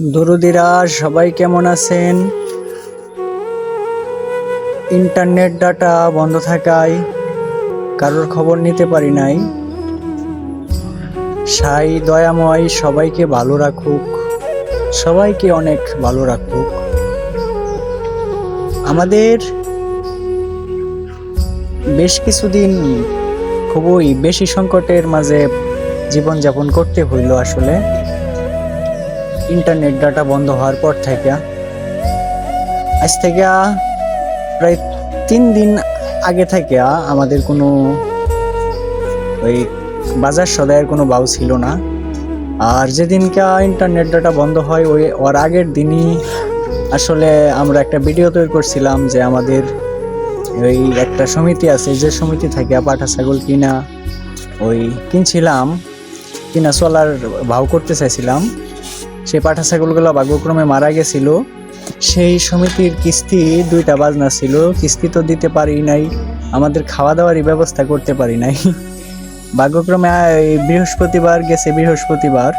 দরুদিরা, সবাই কেমন আছেন? ইন্টারনেট ডাটা বন্ধ থাকায় কারোর খবর নিতে পারি নাই। সাই দয়াময়, সবাইকে ভালো রাখুক। সবাইকে অনেক ভালো রাখুক। আমাদের বেশ কিছুদিন খুবই বেশি সংকটের মাঝে জীবনযাপন করতে হইল আসলে। ইন্টারনেট ডাটা বন্ধ হওয়ার পর থেকে, আজ থেকে প্রায় তিন দিন আগে থেকে আমাদের কোনো ওই বাজার সদায়ের কোনো বাউ ছিল না। আর যেদিনকে ইন্টারনেট ডাটা বন্ধ হয়, ওই ওর আগের দিনই আসলে আমরা একটা ভিডিও তৈরি করছিলাম যে আমাদের ওই একটা সমিতি আছে, যে সমিতি থেকে পাঠা ছাগল কিনা, ওই কিনছিলাম, কিনা চলার ভাও করতে চাইছিলাম। সেই পাঠা ছাগলগুলো ভাগ্যক্রমে মারা গেছিল। সেই সমিতির কিস্তি দুইটা বাজনা ছিল। কিস্তি তো দিতে পারি নাই। আমাদের খাওয়া দাওয়ারই ব্যবস্থা করতে পারি নাই। ভাগ্যক্রমে বৃহস্পতিবার গেছে বৃহস্পতিবার।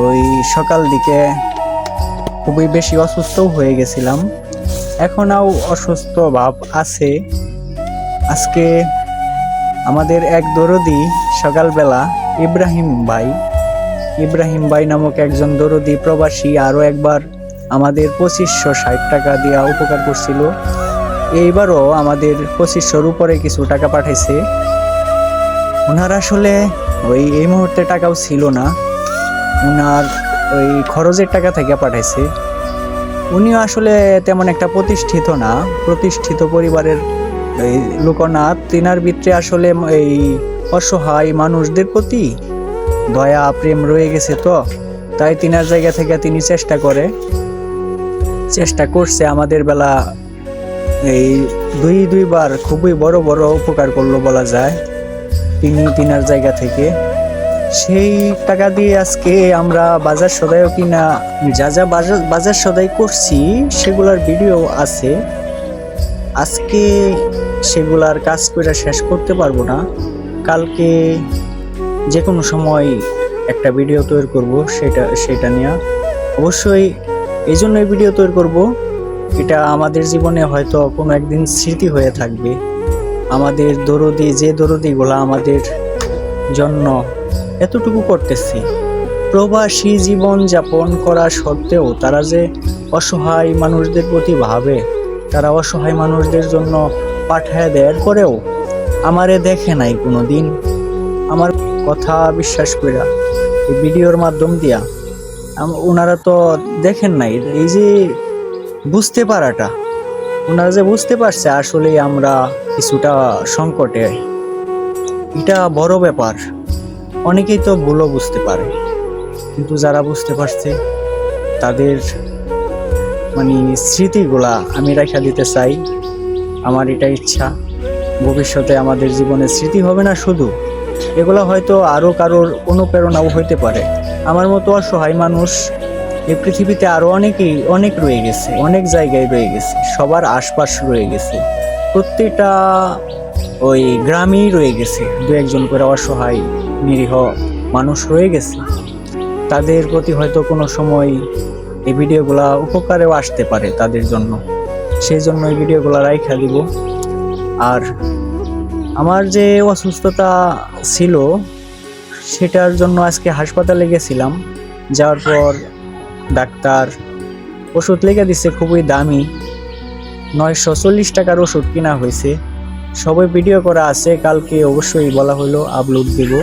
ওই সকাল দিকে খুবই বেশি অসুস্থও হয়ে গেছিলাম। এখনও অসুস্থ ভাব আছে। আজকে আমাদের এক দরদি সকালবেলা ইব্রাহিম ভাই ইব্রাহিম ভাই নামক একজন দরদি প্রবাসী আরও একবার আমাদের পঁচিশশো ষাট টাকা দেওয়া উপকার করছিল। এইবারও আমাদের পঁচিশশোর উপরে কিছু টাকা পাঠাইছে। ওনার আসলে ওই এই মুহূর্তে টাকাও ছিল না। ওনার ওই খরচের টাকা থেকে পাঠাইছে। উনিও আসলে তেমন একটা প্রতিষ্ঠিত না। প্রতিষ্ঠিত পরিবারের লোকনাথ, তিনার ভিতরে আসলে এই অসহায় মানুষদের প্রতি দয়া, প্রেম রয়ে গেছে তো? তাই তিনার জায়গা থেকে তিনি চেষ্টা করে। চেষ্টা করছে আমাদের বেলা এই দুই, দুইবার খুবই বড় বড় উপকার করল বলা যায়। তিনি তিনার জায়গা থেকে। সেই টাকা দিয়ে আজকে আমরা বাজার সদাইও কিনা, যা যা বাজার বাজার সদাই করছি, সেগুলার ভিডিও আছে। আজকে সেগুলার কাজ করে শেষ করতে পারব না। কালকে যে কোনো সময় একটা ভিডিও তৈরি করব, সেটা সেটা নিয়ে। অবশ্যই এই জন্যই ভিডিও তৈরি করব, এটা আমাদের জীবনে হয়তো কোনো একদিন স্মৃতি হয়ে থাকবে। আমাদের দরদি, যে দরদিগুলা আমাদের জন্য এতটুকু করতেছি। প্রবাসী জীবন যাপন করা সত্ত্বেও তারা যে অসহায় মানুষদের প্রতি ভাবে, তারা অসহায় মানুষদের জন্য পাঠায় দেওয়ার পরেও আমারে দেখে নাই কোনো দিন কথা বিশ্বাস কইরা এই ভিডিওর মাধ্যম দিয়া। ওনারা তো দেখেন নাই, এই যে বুঝতে পারাটা। ওনারা যে বুঝতে পারছে আসলে আমরা কিছুটা সংকটে। এটা বড় ব্যাপার। অনেকেই তো ভুলও বুঝতে পারে। কিন্তু যারা বুঝতে পারছে, তাদের মানে স্মৃতিগুলা আমি রেখা দিতে চাই। আমার এটা ইচ্ছা। ভবিষ্যতে আমাদের জীবনে স্মৃতি হবে না শুধু। এগুলো হয়তো আরও কারোর অনুপ্রেরণাও হইতে পারে। আমার মতো অসহায় মানুষ এই পৃথিবীতে আরও অনেকেই, অনেক রয়ে গেছে, অনেক জায়গায় রয়ে গেছে, সবার আশপাশ রয়ে গেছে। প্রত্যেকটা ওই গ্রামেই রয়ে গেছে, দু একজন করে অসহায়, নিরীহ মানুষ রয়ে গেছে। তাদের প্রতি হয়তো কোনো সময় এই ভিডিওগুলা উপকারেও আসতে পারে তাদের জন্য। সেই জন্য এই ভিডিওগুলো রাইখা দিব। আর আমার যে অসুস্থতা ছিল, সেটার জন্য আজকে হাসপাতালে গেছিলাম। যাওয়ার পর ডাক্তার ওষুধ লেগে দিছে, খুবই দামি। নয়শো চল্লিশ টাকার ওষুধ কেনা হয়েছে। সবাই ভিডিও করা আছে, কালকে অবশ্যই বলা হলো, আপলোড দেব।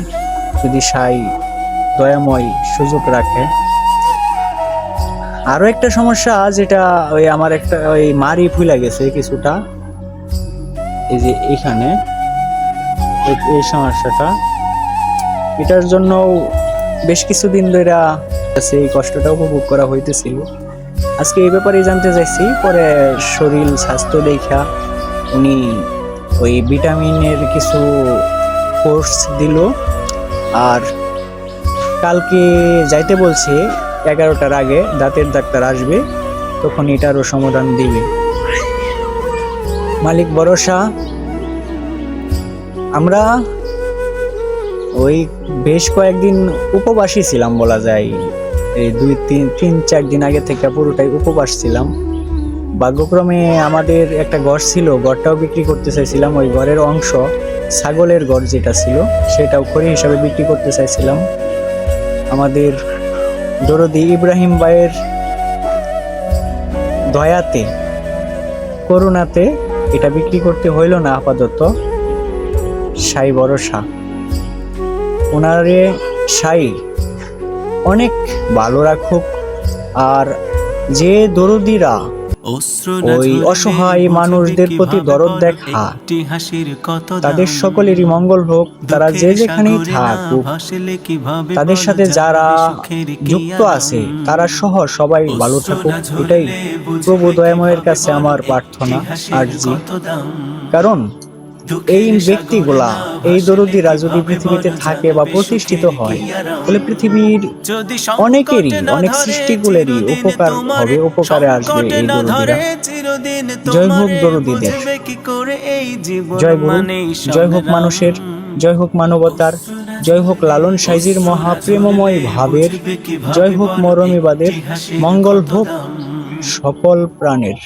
যদি সাই দয়াময় সুযোগ রাখে। আরও একটা সমস্যা, যেটা ওই আমার একটা, ওই মারি ফুলা গেছে কিছুটা। এই যে এখানে। এই- সমস্যাটা। এটার জন্য বেশ কিছুদিন ধরে কাছে এই কষ্টটা উপভোগ করা হইতেছিল। আজকে এই ব্যাপারে জানতে চাইছি, পরে শরীর স্বাস্থ্য দেখা উনি ওই ভিটামিনের কিছু কোর্স দিল। আর কালকে যাইতে বলছে, এগারোটার আগে দাঁতের ডাক্তার আসবে, তখন এটারও সমাধান দিবে। মালিক ভরসা আমরা ওই বেশ কয়েকদিন উপবাসী ছিলাম বলা যায়। এই দুই, তিন তিন, চার দিন আগে থেকে পুরোটাই উপবাস ছিলাম। ভাগ্যক্রমে আমাদের একটা ঘর ছিল, ঘরটাও বিক্রি করতে চাইছিলাম। ওই ঘরের অংশ ছাগলের ঘর যেটা ছিল, সেটাও খড়ি হিসাবে বিক্রি করতে চাইছিলাম। আমাদের দরদি ইব্রাহিম ভাইয়ের দয়াতে, করুণাতে এটা বিক্রি করতে হইল না আপাতত। সাই ভরসা। ওনারে সাই অনেক ভালো রাখুক আর যে দরদিরা ওই অসহায় মানুষদের প্রতি দরদ দেখা। তাদের সকলেরই মঙ্গল হোক তারা যে যেখানেই থাকুক তাদের সাথে যারা যুক্ত আছে তারা সহ সবাই ভালো থাকুক। এটাই প্রভু দয়াময়ের কাছে আমার প্রার্থনা আর্জি কারণ এই ব্যক্তিগুলা এই দরদিরা যদি পৃথিবীতে থাকে বা প্রতিষ্ঠিত হয় তাহলে পৃথিবীর অনেকেরই অনেক সৃষ্টিগুলেরই উপকার হবে উপকারে আসবে এই দরদিরা। জয় হোক দরদিদের। জয় গুরু জয় হোক মানুষের জয় হোক মানবতার জয় হোক লালন সাইজির মহাপ্রেমময় ভাবের জয় হোক মরমিবাদের মঙ্গল হোক সকল প্রাণের।